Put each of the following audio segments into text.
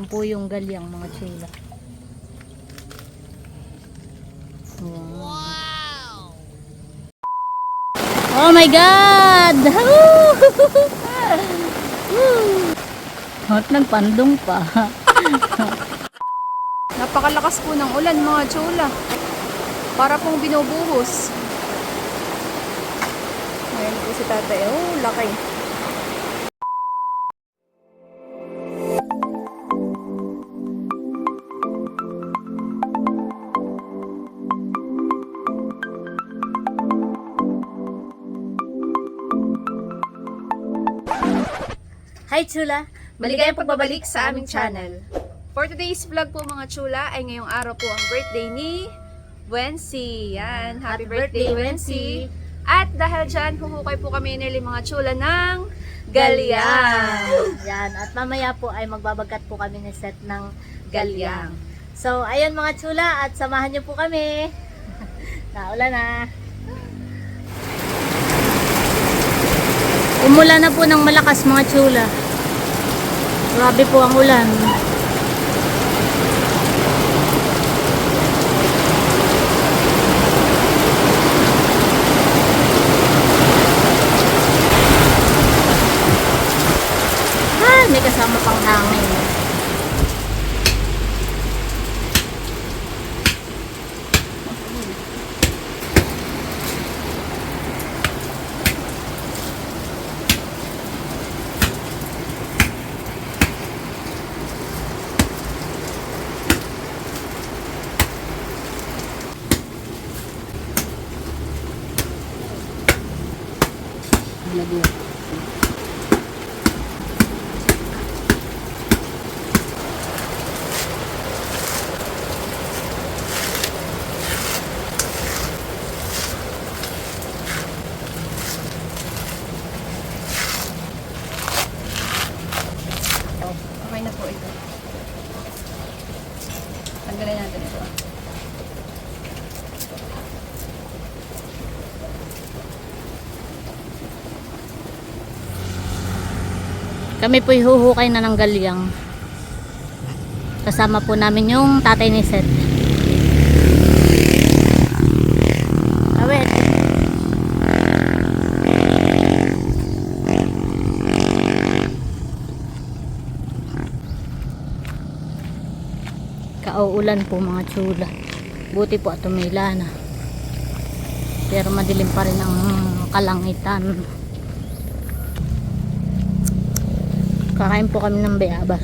Ayun po yung galyang mga chula. Wow. Oh my God! Hot nagpandong pa. Napakalakas po ng ulan mga chula. Para pong binubuhos. Ayan po si tatay. Oh, laki. Hi chula! Maligayang pagbabalik sa aming channel. For today's vlog po mga chula ay ngayong araw po ang birthday ni Wency. Yan, happy, birthday, Wency. At dahil dyan, huhukay po kami nili mga chula ng galyang. Yan. At mamaya po ay magbabagkat po kami ng set ng galyang. So, ayun mga chula at samahan niyo po kami. Naulan na. Umulan na po ng malakas mga chula. Grabe po ang ulan. Ah, may kasama pang hangin. Kami po huhukay na ng galyang. Kasama po namin yung tatay ni Seth. Awet. Kauulan po mga tsula. Buti po at tumila na. Pero madilim pa rin ang kalangitan. Kakain po kami ng bayabas.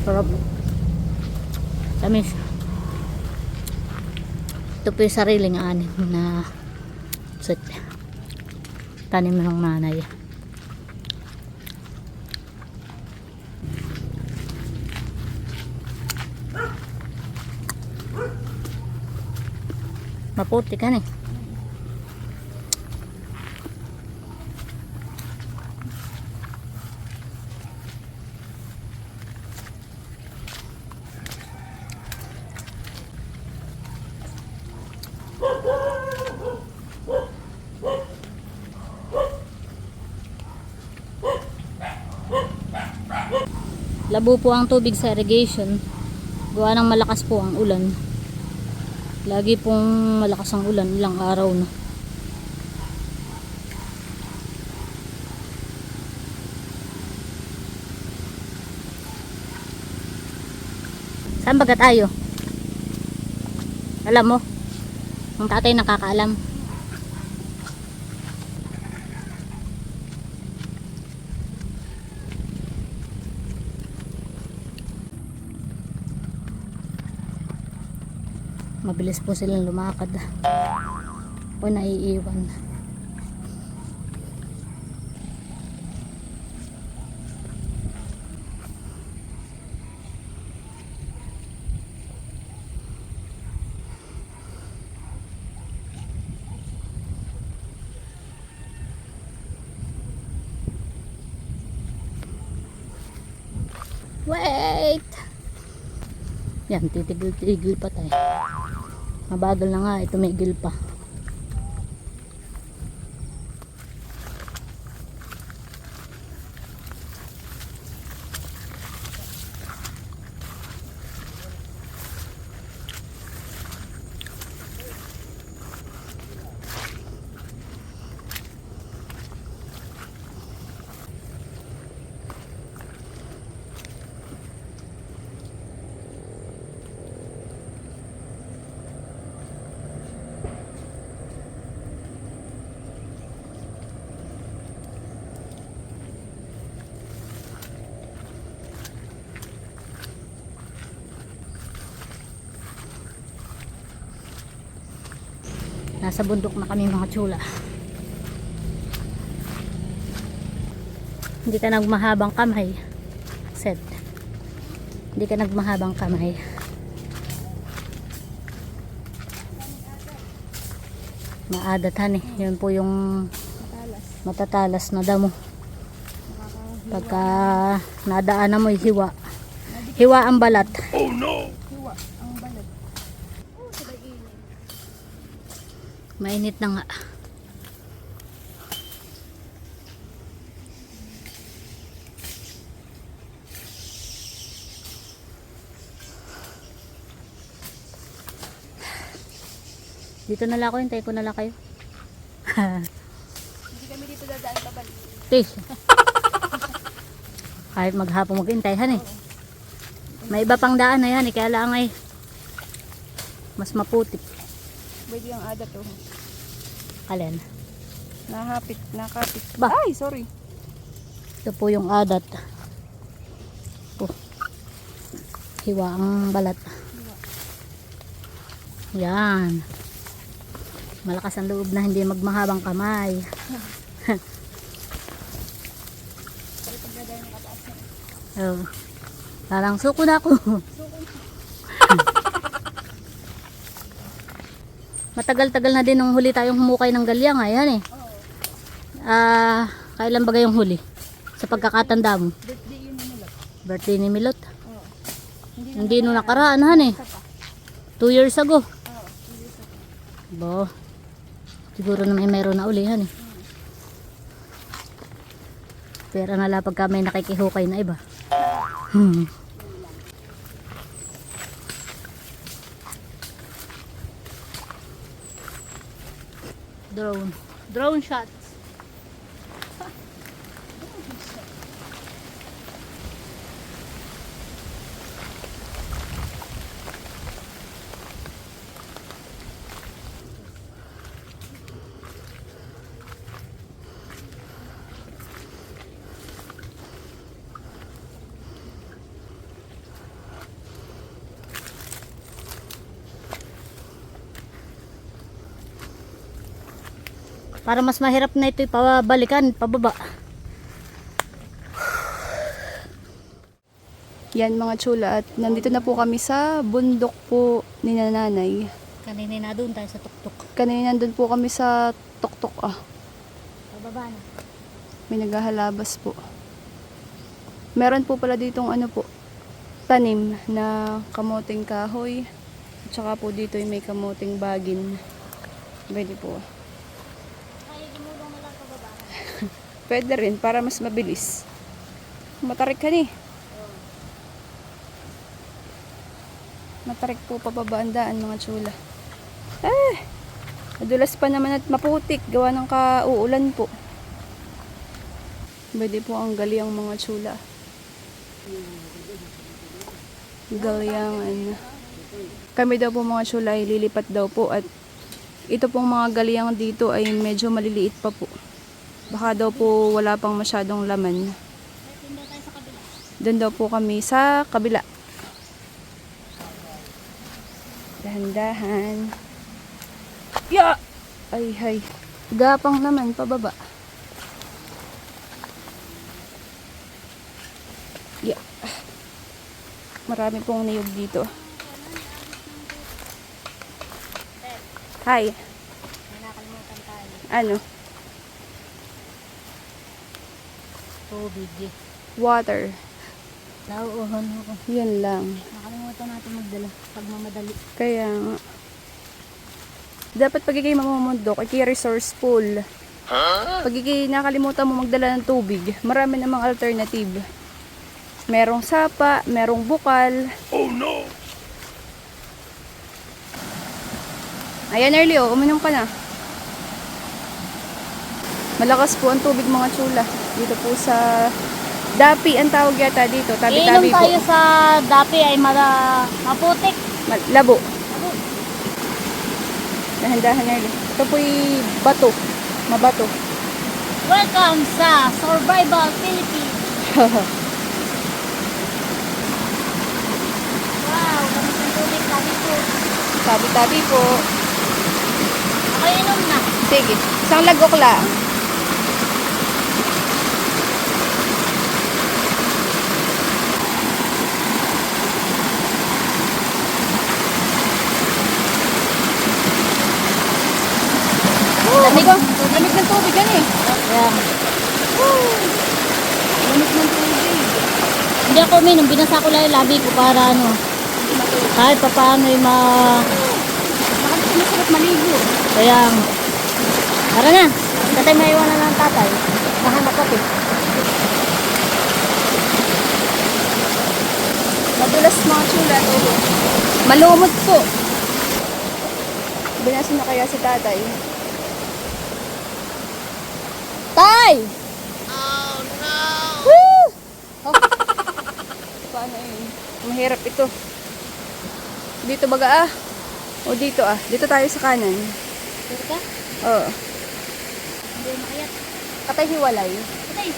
Sarap. Tamis. Ito po yung sariling anin na sut. Tanim ng nanay. Maputi ka eh. Labo po ang tubig sa irrigation. Gawa ng malakas po ang ulan. Lagi pong malakas ang ulan ilang araw na. Saan baga tayo? Alam mo? Ang tatay nakakaalam. Mabilis po silang lumakad. O naiiwan. Wait! Yan, titigil-tigil pa tayo. Mabagal na nga, eh, tumigil pa. Nasa bundok na kami mga chula. Hindi ka nagmahabang kamay. Set. Hindi ka nagmahabang kamay. Maadatan eh. Yun po yung matatalas na damo. Pagka nadaanan mo hiwa. Hiwa ang balat. Mainit na nga. Dito na lang ako, hintay ko na lang kayo. Hindi kami dito dadaan pabalik. Tish. Kahit maghapon maghintayan eh. May iba pang daan na yan eh, kaya lang ay mas maputik. Pwede yung adat oh. Alin? Nahapit, nakapit. Ba? Ay, sorry. Ito po yung adat. Oh. Hiwa ang balat. Yan. Malakas ang loob na hindi magmahabang kamay. oh. Parang suko na ako. Matagal-tagal na din nung huli tayong humukay ng galyang. Ayan eh. Ah, kailan ba yung huli? Sa pagkakatanda mo? Birthday ni Milot. Oo. Hindi no nakaraan han eh. Two years ago. Bo. Siguro na may meron na uli han eh. Pero nala pagka may nakikihukay na iba. Hmm. Drone. Drone shots. Para mas mahirap na ito pabalikan, pababa. Yan mga chula at nandito na po kami sa bundok po ni nanay. Kanina na doon tayo sa tuktok. Kanina nandun po kami sa tuktok ah. Pababa na. May naghahalabas po. Meron po pala ditong ano po, tanim na kamoting kahoy. At saka po dito yung may kamoting bagin. Pwede po. Kaya gumulong na lang pababa. Pwede rin para mas mabilis. Matarik ka ni. Matarik po pababa ang mga chula. Eh, madulas pa naman at maputik. Gawa ng kauulan po. Pwede po ang galiang mga chula. Galiangan. Kami daw po mga chula ay lilipat daw po at ito pong mga galiang dito ay medyo maliliit pa po. Baka daw po wala pang masyadong laman. Doon daw po kami sa kabila. Dahan-dahan. Ya! Ay, hay. Gapang naman, pababa. Ya. Marami pong niyog dito. Hi. Ano? Tubig eh. Water. Nauuhan ako. Yun lang. Nakalimutan natin magdala pag mamadali. Kaya nga. Dapat pag ikay mamamundok, ikay resourceful. Pag ikay nakalimutan mo magdala ng tubig, marami namang alternative. Merong sapa, merong bukal. Oh no! Ayan, Erlio, uminom ka na. Malakas po ang tubig mga tsula. Dito po sa Dapi ang tawag yata dito. Iinom Tabi-tabi po. tayo sa dapi ay mara, maputik. Ma- Labo. Dahan-dahan na yun. Ito po'y bato. Mabato. Welcome sa Survival Philippines. Wow, ganun ang tubig tabi po. Tabi-tabi po. Ako inom na. Sige. Isang lagok lang. Lamig. Lamig ng tubig yan eh. Ayan. Lamig ng tubig. Hindi ako uminom, binasa ko lang yung labi ko para ano, kahit pa paano yung ma... Baka di masarap maligo. Kaya, tara na. Tatay may iwanan ng tatay. Nahanap ko eh. Madulas mga chula to. Malumot po. Binasin na kaya si tatay. Tay! Oh no! Woo! Oh. Paano yun? Mahirap ito. Dito baga ah. O dito ah. Dito tayo sa kanan. Sure ka? Oo. Hindi makayat. Katay hiwalay. Tatay.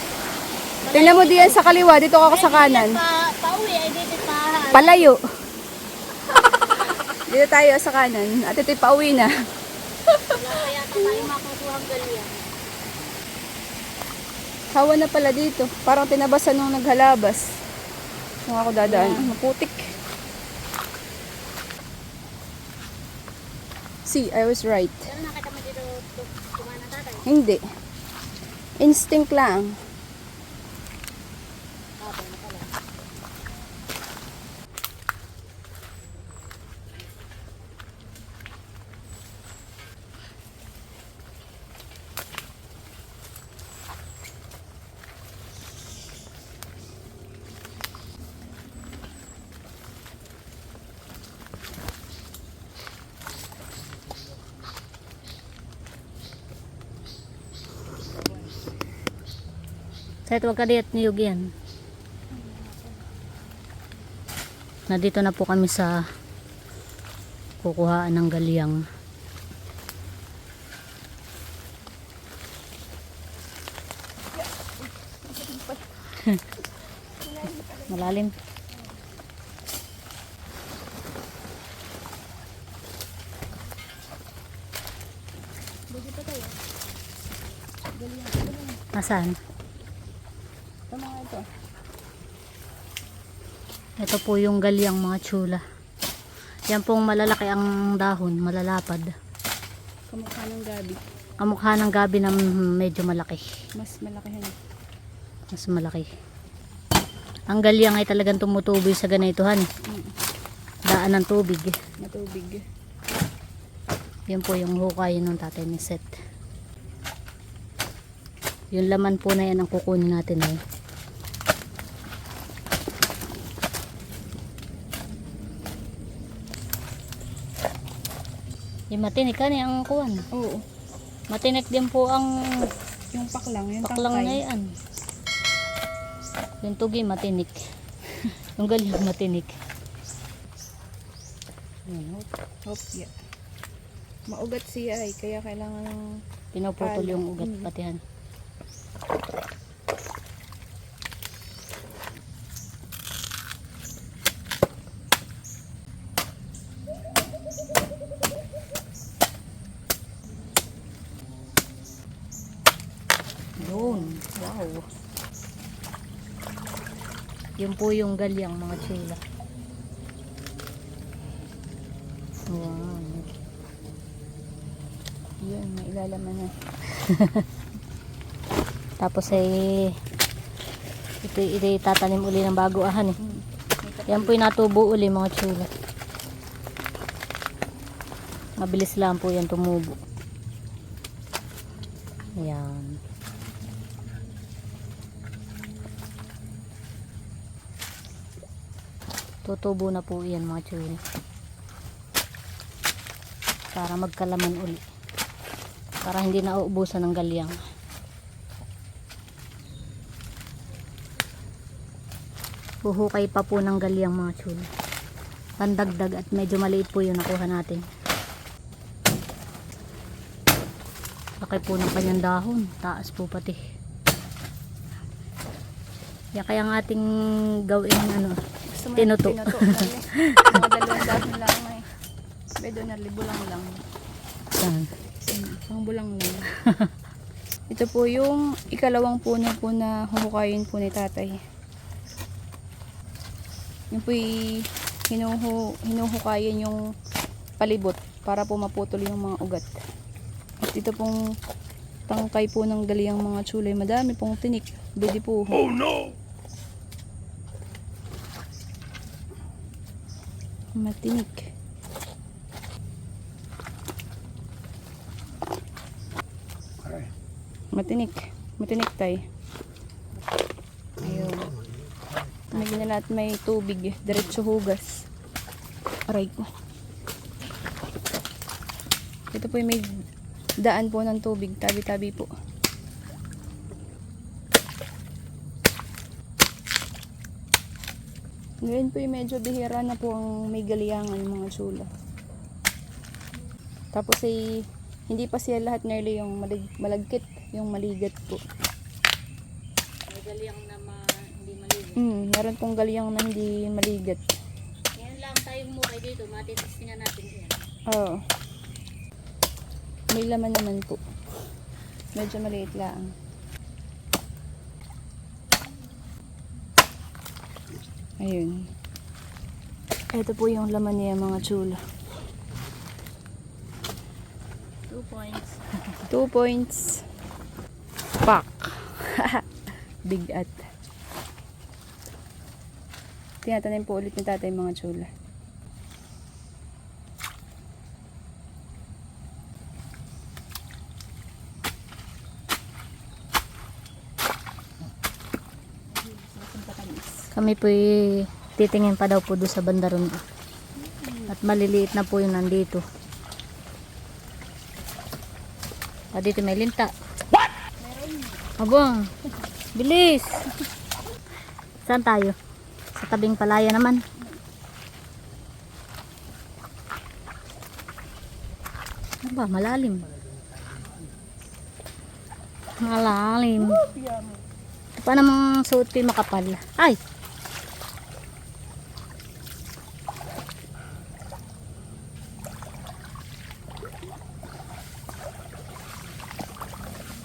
Tingnan mo diyan sa kaliwa. Dito ako sa kanan. Pa, pauwi, ay dito pa. Palayo. Dito tayo sa kanan. At ito'y pauwi na. Wala kaya tayo makukuha ang galian. Hawa na pala dito. Parang tinabasan nung naghalabas. Kung ako dadaan. Yeah. Maputik. See, I was right. Pero nakita mo dito kumana tatay. Hindi. Instinct lang. Kahit wag ka diet niyog yan. Nandito na po kami sa kukuhaan ng galyang. Malalim. Nasaan? Ito mga ito. Ito po yung galyang mga tsula. Yan pong malalaki ang dahon, malalapad. Kamukha ng gabi. Kamukha ng gabi na medyo malaki. Mas malakihan. Mas malaki. Ang galyang ay talagang tumutuboy sa ganituhan. Mm. Daan ng tubig. Matubig. Yan po yung hukay ng tatay ni Seth. Yung laman po na yan ang kukunin natin eh. Yung matinik ka ang kuwan. Oo. Matinik din po ang Yung paklang. Yung paklang na yan. Yung tugi matinik. yung galing matinik. Yan, hop. Hop, yeah. Maugat siya ay. Kaya kailangan ng... Pinuputol yung ugat Mm. patihan. Yun. Wow. Yun po yung galyang mga chula. Wow. Yun, may ilalaman na. Tapos ay ito, ito tatanim uli ng bago ahan eh. Yan po yung natubo uli mga tsula. Mabilis lang po yan tumubo. Ayan. Tutubo na po yan mga tsula. Para magkalaman uli. Para hindi na uubusan ng galyang. Huhukay pa po ng galyang mga tsula. Pandagdag at medyo maliit po yung nakuha natin. Laki po ng kanyang dahon. Taas po pati. Yan kaya ang ating gawin ano. Gusto mo Tinuto. Tinuto. Mga dalawang dahon lang eh. Bedo na libo lang lang. Yan. Pang bulang lang. Ito po yung ikalawang puno po na huhukayin po ni tatay. Yung po hinuhu, hinuhukayin yung palibot para po maputol yung mga ugat. At ito pong tangkay po ng galiyang mga tsulay. Madami pong tinik. Bidi po. Oh no! Matinik. Matinik. Matinik tay. Ayun. Tumigil na lahat may tubig. Diretso hugas. Aray ko. Ito po yung may daan po ng tubig. Tabi-tabi po. Ngayon po yung medyo bihira na po ang may galiyangan mga tsula. Tapos ay hindi pa siya lahat nearly yung malig, malagkit, yung maligat po. May galyang na ma, hindi maligo. Mm, meron pong galiyang na hindi maligat. Ngayon lang tayo mukay dito, matitestingan natin yan. Oo. May laman naman po. Medyo maliit lang. Ayun. Ito po yung laman niya mga chula. 2 points. Two points. Pak. Big at. Tinatanim po ulit ni tatay mga chula. Kami po titingin pa daw po doon sa bandaron. At maliliit na po yung nandito. Ah, dito may linta. What? Abong. Bilis. Saan tayo? Sa tabing palaya naman. Ano ba? Malalim. Malalim. Pa namang suot ko makapal. Ay!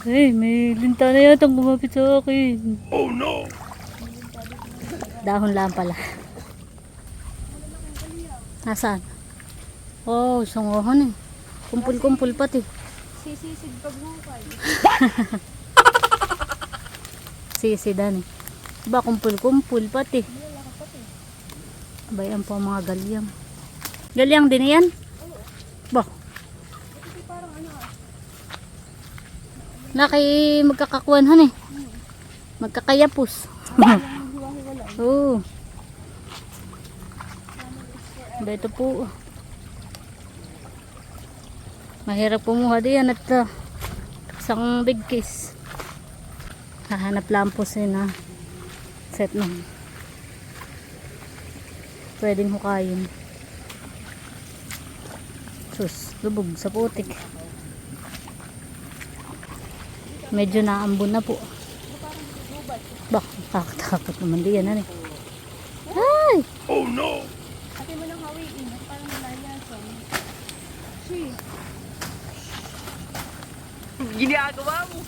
Ay, may linta na yata kumapit sa akin. Oh no! Dahon lang pala. Nasaan? Oh, sungohan eh. Kumpul-kumpul pati. Sisisid paghukay. Sisidan eh. Ba, kumpul-kumpul pati. Bayan po ang mga galyang. Galyang din yan? Naki magkakakuanhan eh. Magkakayapos. Oo. Ba ito po. Mahirap kumuha diyan at uh, isang big case. Hahanap lang po siya na set ng pwedeng hukayin. Sus, lubog sa putik. Medyo naambon na po. Bak, takot naman diyan ano eh. Ay! Ate mo lang hawiin. Parang malayasan. Si. Ginagawa mo.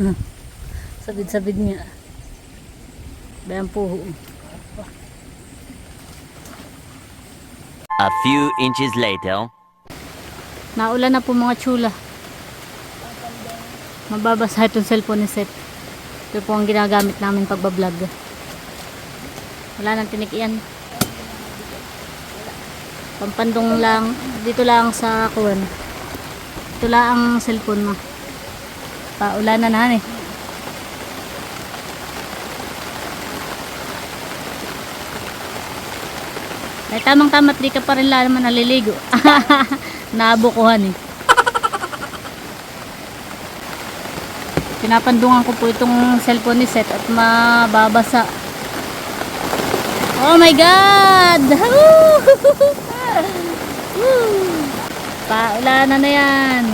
Sabid-sabid niya. Bayan po. A few inches later. Naulan na po mga tsula. Mababasa itong cellphone ni Seth. Ito po ang ginagamit namin pagbablog. Wala nang tinik yan. Pampandong lang. Dito lang sa kuwan. Ito lang ang cellphone mo. Paulan na na eh. Ay tamang tamat di ka pa rin lang naman naliligo. Naabukuhan eh. Pinapandungan ko po itong cellphone ni Seth at mababasa. Oh my God! Paulanan na yan.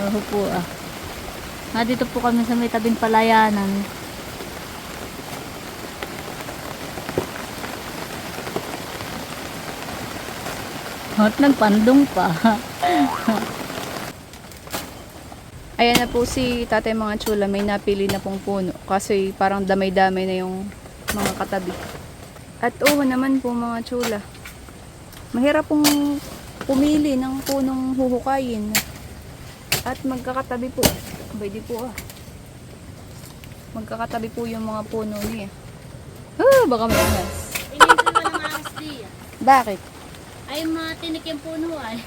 Oh po ah. Nandito po kami sa may tabing palayanan. At nagpandong pa. Ayan na po si tatay mga chula, may napili na pong puno. Kasi parang damay-damay na yung mga katabi. At oo naman po mga chula. Mahirap pong pumili ng punong huhukayin. At magkakatabi po. Di po ah. Magkakatabi po yung mga puno niya. Ah, baka may ahas. Tingin ko naman ang ahas diya. Bakit? Ay, matinik yung puno ay.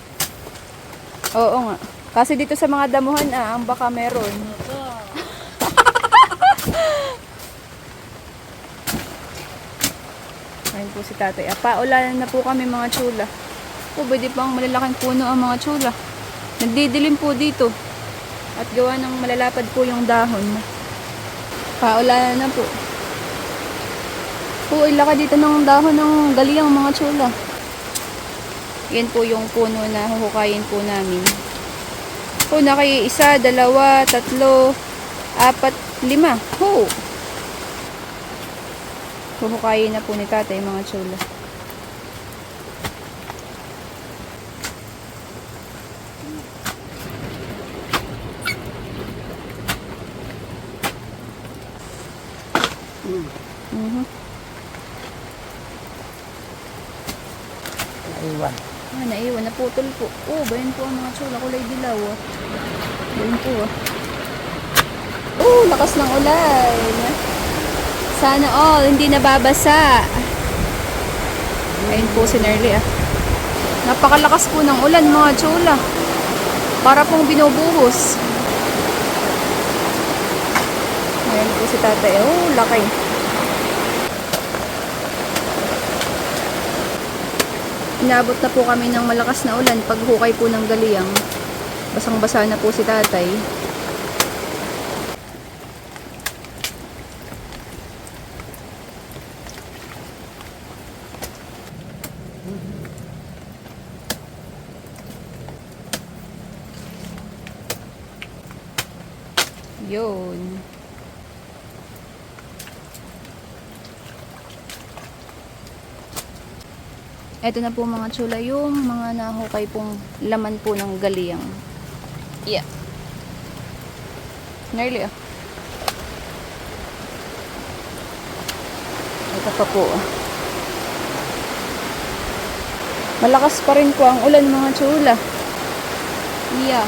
Oo nga. Kasi dito sa mga damuhan ah, ang baka meron. Opo. Ayun po si tatay. Ah, paulanan na po kami mga chula. Po, pwede pang malalaking puno ang mga chula. Nagdidilim po dito. At gawa ng malalapad po yung dahon. Paulanan na po. Po, ilaka dito ng dahon ng galiyang mga chula. Yan po yung puno na huhukayin po namin. Po, naki isa, dalawa, tatlo, apat, lima. Ho! Huhukayin na po ni tatay mga chula. Mhm. Iwan. Ah, naiwan. Naputol po. Oh, bayan po ang mga chula. Kulay dilaw. Ah. Bayan po ah. Oh, lakas ng ulan. Sana all, hindi nababasa. Ayun po si Nerly ah. Napakalakas po ng ulan mga chula. Para pong binubuhos. Ayun po si tatay. Oh, laki. Inabot na po kami ng malakas na ulan paghukay po ng galiyang. Basang-basa na po si tatay. Yun. Ito na po mga chula yung mga nahukay pong laman po ng galiyang. Yeah. Nearly ah. Ito pa po ah. Malakas pa rin po ang ulan mga chula. Yeah.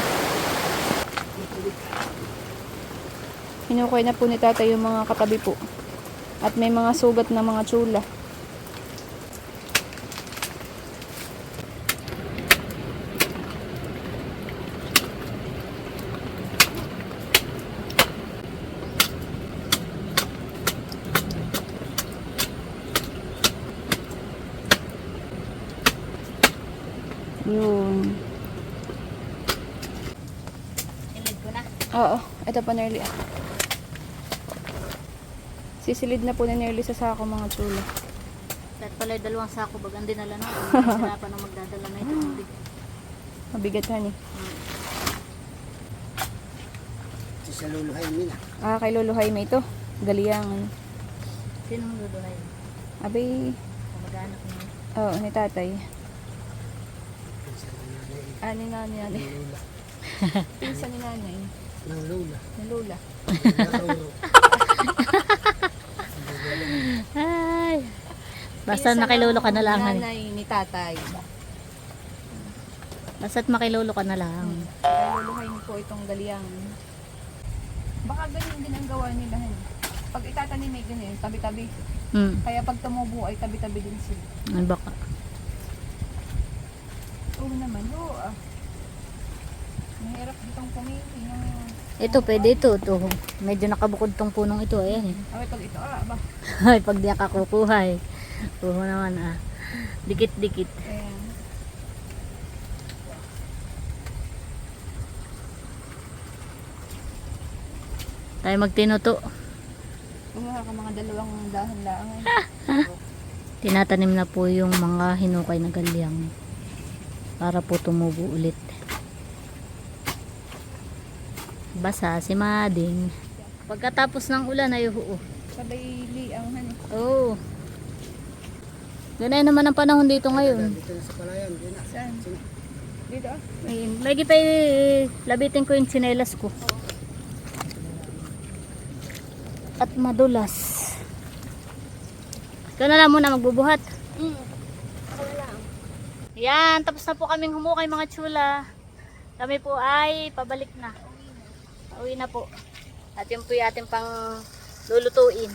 Hinukay na po ni tatay yung mga katabi po. At may mga sugat na mga chula. Yun. Silid ko na. Oo, ito pa Nerly. ah. Sisilid na po ni Nerly sa sako mga chula. At pala yung dalawang sako bagang dinala na. Sinapan ng magdadala na ito. Hindi. Mabigat honey. Ito sa luluhay nila. Ah, kay Lolo Jaime ito. Galiyangan. Sinong luluhay? Abay, Kamag-anak niya. oo, ni tatay. Ah, ni nanay. Pinsan ni nanay. Ng lula. Ng Ay. Basta nakilolo ka na lang. Nanay ni tatay. Basta't makilolo ka na lang. Lolo Jaime po itong galiyangan. Baka ganyan din ang gawa nila. honey. Pag itatanim may ganyan, tabi-tabi. Hmm. Kaya pag tumubo ay tabi-tabi din sila. Ay baka. Oo naman, oo ah. Mahirap ditong pumili ng... Ito, pwede ito. ito. Medyo nakabukod tong punong ito. Ayan eh. Away pag ito, ah, ba? Ay, pag di ka kukuha eh. Kuha naman ah. Dikit-dikit. Ayan. Tayo magtinuto. Kumuha ka mga dalawang dahon lang. eh. Tinatanim na po yung mga hinukay na galyang. Para po tumubo ulit. Basa si Mading. Pagkatapos ng ulan ay oo. Sabay liang, hani. Oh. Ganay naman ang panahon dito ngayon. Dito na sa palayan. Saan? Dito ah. Ayun. Lagi pa labitin ko yung tsinelas ko. At madulas. Ikaw na lang muna magbubuhat. Mm. Yan, tapos na po kaming humukay mga tsula. Kami po ay pabalik na. Pauwi na po. At yun po yung ating pang lulutuin.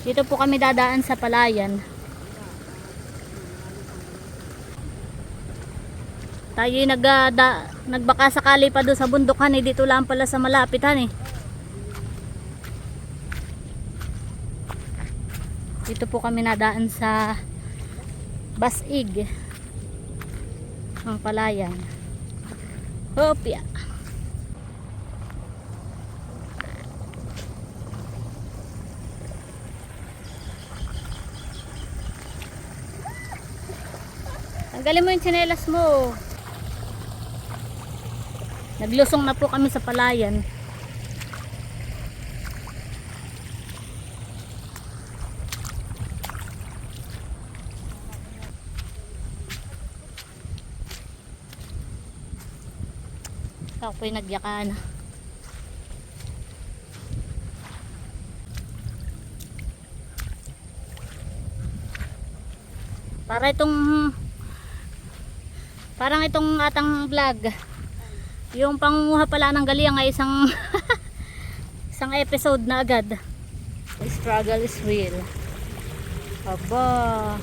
Dito po kami dadaan sa palayan. Tayo nag, da, nagbaka sakali pa doon sa bundukan eh. Dito lang pala sa malapitan eh. Dito po kami nadaan sa Basig ang palayan Hopya Tanggalin mo yung tsinelas mo Naglusong na po kami sa palayan Ako po'y nagyakaan. Para itong parang itong atang vlog. Yung pangunguha pala ng galiang ay isang isang episode na agad. The struggle is real. Aba.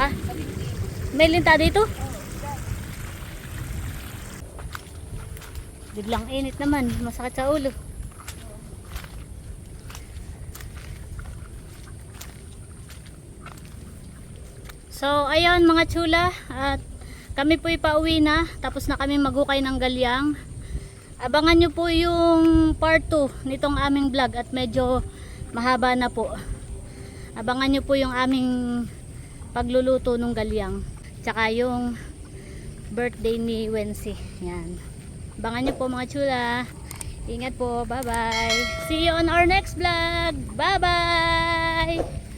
Ha? May linta dito? Biglang init naman, masakit sa ulo. So, ayun mga chula, at kami po ipauwi na, tapos na kami maghukay ng galyang. Abangan nyo po yung part 2 nitong aming vlog at medyo mahaba na po. Abangan nyo po yung aming pagluluto ng galyang. Tsaka yung birthday ni Wensi. Yan. Abangan nyo po mga chula. Ingat po. Bye-bye. See you on our next vlog. Bye-bye.